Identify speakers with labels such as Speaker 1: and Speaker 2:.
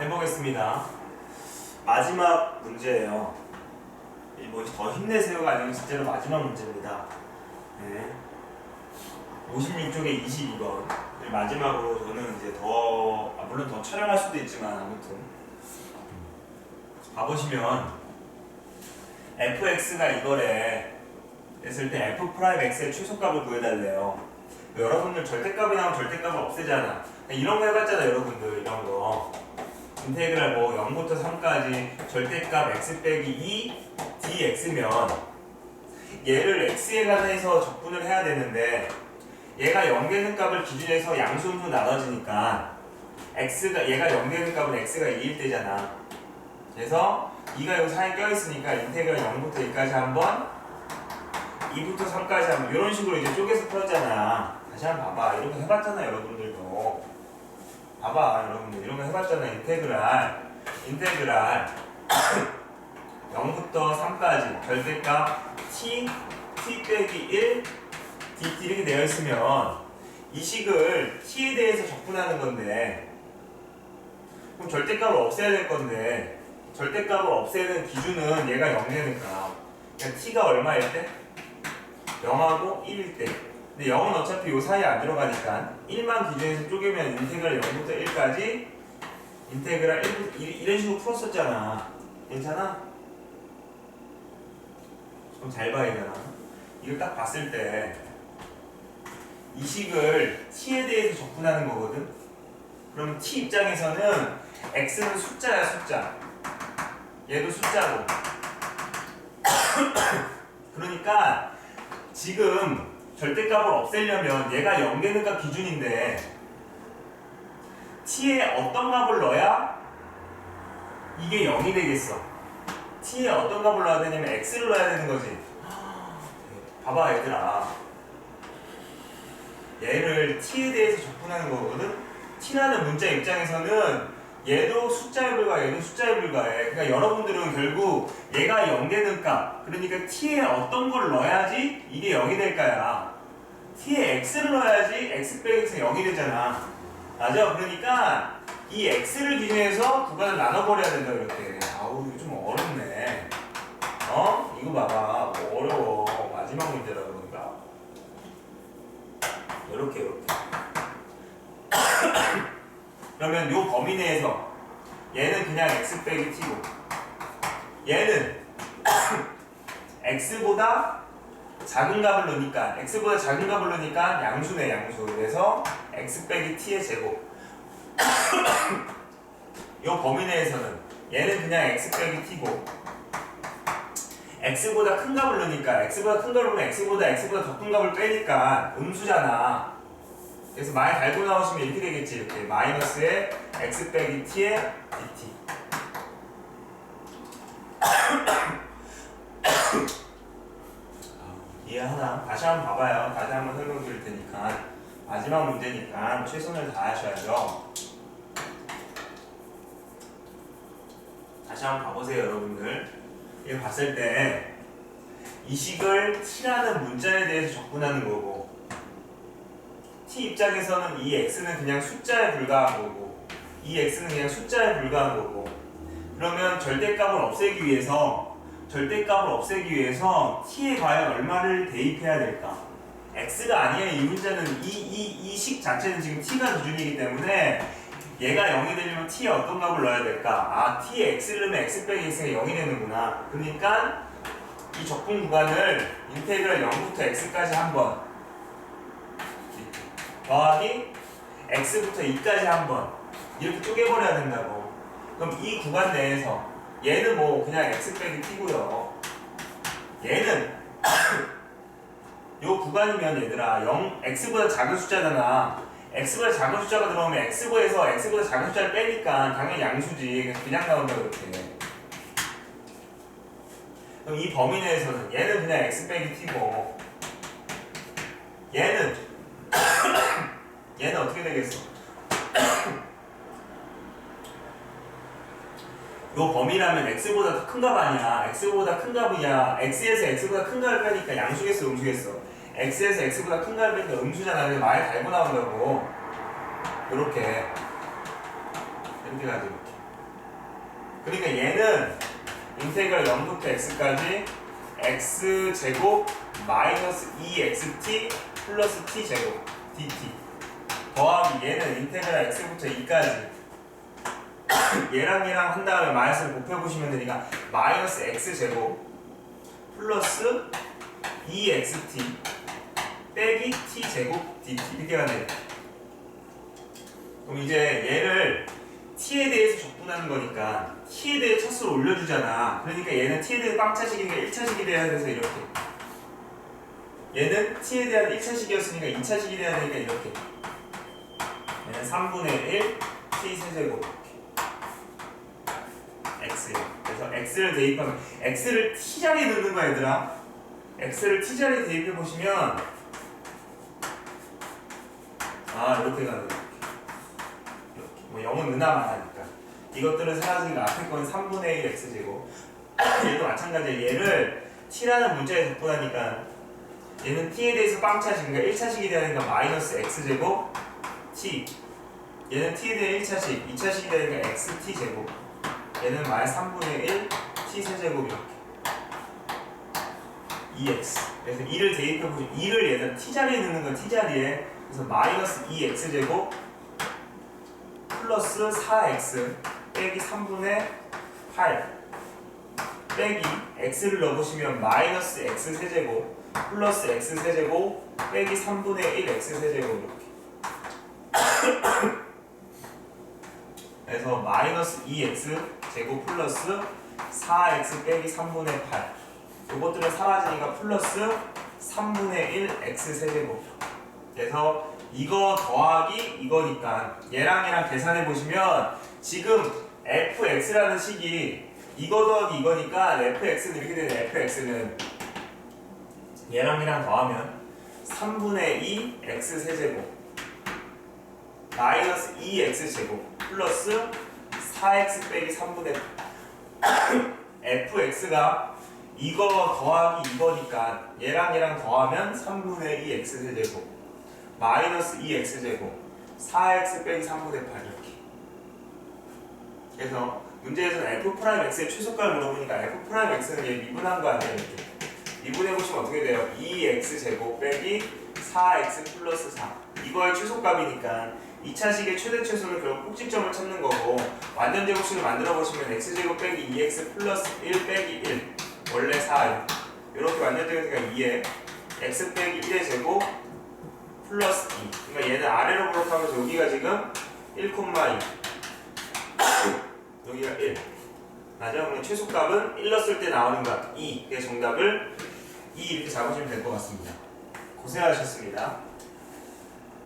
Speaker 1: 해보겠습니다. 마지막 문제예요. 뭐더 힘내세요가 아니고 진짜로 마지막 문제입니다. 네. 56쪽에 22번. 마지막으로 저는 이제 더, 아, 물론 더 촬영할 수도 있지만 아무튼. 봐보시면 fx가 이거래. 했을 때 f 프라임 x의 최소값을 구해달래요. 여러분들 절대값이 나오면 절대값을 없애잖아. 이런 거 해봤잖아, 여러분들. 이런 거. 인테그랄 뭐 0부터 3까지 절대값 x 빼기 2 dx면 얘를 x에 관해서 적분을 해야 되는데 얘가 0 되는 값을 기준해서 양수음수 나눠지니까 x가 얘가 0 되는 값은 x가 2일 때잖아. 그래서 2가 여기 사이에 껴있으니까 인테그랄 0부터 2까지 한번 2부터 3까지 한번 이런 식으로 이제 쪼개서 풀었잖아. 다시 한번 봐봐. 거 해봤잖아, 여러분들도. 봐봐, 여러분들. 이런 거 해봤잖아. 인테그랄. 인테그랄. 0부터 3까지 절대값 t, t 빼기 1, dt 이렇게 되어 있으면 이 식을 t에 대해서 적분하는 건데 그럼 절대값을 없애야 될 건데 절대값을 없애는 기준은 얘가 0 되니까 그러니까 t가 얼마일 때? 0하고 1일 때 근데 0은 어차피 요 사이에 안 들어가니까 1만 기준에서 쪼개면 인테그랄 0부터 1까지 인테그랄 1, 이런 식으로 풀었었잖아 괜찮아? 그럼 잘 봐야 되나? 이걸 딱 봤을 때 이 식을 t에 대해서 접근하는 거거든? 그럼 t 입장에서는 x는 숫자야 숫자 얘도 숫자고 그러니까 지금 절대값을 없애려면 얘가 0 되는 값 기준인데 t에 어떤 값을 넣어야 이게 0이 되겠어? t에 어떤 값을 넣어야 되냐면 x를 넣어야 되는 거지. 봐봐 얘들아. 얘를 t에 대해서 접근하는 거거든? t라는 문자 입장에서는 얘도 숫자에 불과해 얘도 숫자에 불과해 그러니까 여러분들은 결국 얘가 0 되는 값 그러니까 t에 어떤 걸 넣어야지 이게 0이 될까야. t에 x를 넣어야지 x 빼기 x가 0이 되잖아. 맞아? 그러니까 이 x를 기준해서 구간을 나눠버려야 된다 이렇게. 아우 이거 좀 어렵네 어? 이거 봐봐 뭐 어려워 마지막 문제라 그러니까 이렇게 이렇게 그러면 요 범위 내에서 얘는 그냥 x 빼기 t고 얘는 x보다 작은 값을 넣으니까 x보다 작은 값을 넣으니까 양수네 양수. 그래서 x 빼기 t의 제곱. 요 범위 내에서는 얘는 그냥 x 빼기 t고 x보다 큰 값을 넣으니까 x보다 큰 값을 넣으면 x보다 x보다 더 큰 값을 빼니까 음수잖아. 그래서 많이 달고 나오시면 이렇게 되겠지 이렇게. 마이너스의 x 빼기 t의 dt 이해하나? 다시 한번 봐봐요. 다시 한번 설명드릴 테니까. 마지막 문제니까 최선을 다하셔야죠. 다시 한번 봐보세요 여러분들. 이거 봤을 때 이 식을 t라는 문자에 대해서 접근하는 거고 t 입장에서는 이 x는 그냥 숫자에 불과한 거고 이 x는 그냥 숫자에 불과한 거고 그러면 절대값을 없애기 위해서 절대값을 없애기 위해서 t에 과연 얼마를 대입해야 될까? x가 아니에요. 이 문제는 이 이 이 식 자체는 지금 t가 기준이기 때문에 얘가 0이 되려면 t에 어떤 값을 넣어야 될까? 아, t에 x를 넣으면 x 빼기 x가 0이 되는구나. 그러니까 이 적분 구간을 인테그랄 0부터 x까지 한번 더하기 x부터 2까지 한번 이렇게 쪼개버려야 된다고. 그럼 이 구간 내에서 얘는 뭐 그냥 x 빼기 t고요. 얘는 요 구간이면 얘들아 0 x보다 작은 숫자잖아. x보다 작은 숫자가 들어오면 x보에서 x보다 작은 숫자를 빼니까 당연히 양수지. 그냥 나온다 그렇게. 그럼 이 범위 내에서는 얘는 그냥 x 빼기 t고 얘는 얘는 어떻게 되겠어? 요 범위라면 x보다 더큰값 아니야. x보다 큰 값이야. x에서 x보다 큰 값을 빼니까 양수겠어, 음수겠어. x에서 x보다 큰 값을 빼니까 음수잖아. 그래서 많이 달고 나온다고. 요렇게. 이렇게 가지, 이렇게. 그러니까 얘는 인테그랄 0부터 x까지 x 제곱 마이너스 2xt 플러스 t 제곱 dt 더하기 얘는 인테그랄 x부터 2까지 얘랑 얘랑 한 다음에 마이너스를 곱해보시면 되니까 마이너스 x 제곱 플러스 2xt 빼기 t 제곱 dt 이렇게 가네. 그럼 이제 얘를 t에 대해서 적분하는 거니까 t에 대해 차수를 올려주잖아. 그러니까 얘는 t에 대해 빵차식이니까 1차식이 돼야 돼서 이렇게. 얘는 t에 대한 1차식이었으니까 2차식이 돼야 되니까 이렇게. 얘는 3분의 1 t 세제곱 그래서 x를 대입하면 x를 t 자리에 넣는 거야 얘들아. x를 t 자리에 대입해 보시면 아 이렇게 가는 거야. 뭐 0은 은하만 하니까. 이것들은 사라지니까 앞에 거는 3분의 1 x제곱. 얘도 마찬가지야. 얘를 t라는 문자에 적분하니까 얘는 t에 대해서 빵차식이니까 1차식이 되니까 마이너스 x제곱 t. 얘는 t에 대해 1차식 2차식이 되니까 xt 제곱 얘는 마이너스 3분의 1 t 세제곱 이렇게 2x 그래서 2를 대입해보시면 2를 얘는 t자리에 넣는 건 t자리에. 그래서 마이너스 2x 제곱 플러스 4x 빼기 3분의 8 빼기 x를 넣어보시면 마이너스 x 세제곱 플러스 x 세제곱 빼기 3분의 1 x 세제곱 이렇게 그래서 마이너스 2x 제곱 플러스 4x 빼기 3분의 8 이것들은 사라지니까 플러스 3분의 1 x 세제곱. 그래서 이거 더하기 이거니까 얘랑 얘랑 계산해 보시면 지금 fx라는 식이 이거 더하기 이거니까 fx는 이렇게 되는 fx는 얘랑 얘랑 더하면 3분의 2 x 세제곱 마이너스 2x 제곱 플러스 4x 빼기 3분의 fx가 이거 더하기 이거니까 얘랑 얘랑 더하면 3분의 2 x 세제곱 마이너스 2x 제곱 4x 빼기 3분의 8 이렇게. 그래서 문제에서는 f 프라임 x의 최소값을 물어보니까 f 프라임 x는 얘 미분한 거 아니에요 이렇게. 미분해 보시면 어떻게 돼요? 2x 제곱 빼기 4x 플러스 4 이거의 최소값이니까 2차식의 최대 최소는 결국 꼭지점을 찾는 거고 완전 제곱식을 만들어 보시면 x 제곱 빼기 2x 플러스 1 빼기 1 원래 4 이렇게 완전 제곱이니까 2에 x 빼기 1의 제곱 플러스 2 그러니까 얘는 아래로 블록하면서 여기가 지금 1,2 여기가 1 맞아? 그러면 최소값은 1 넣었을 때 나오는 값 2. 그래서 정답을 2 이렇게 잡으시면 될 것 같습니다. 고생하셨습니다.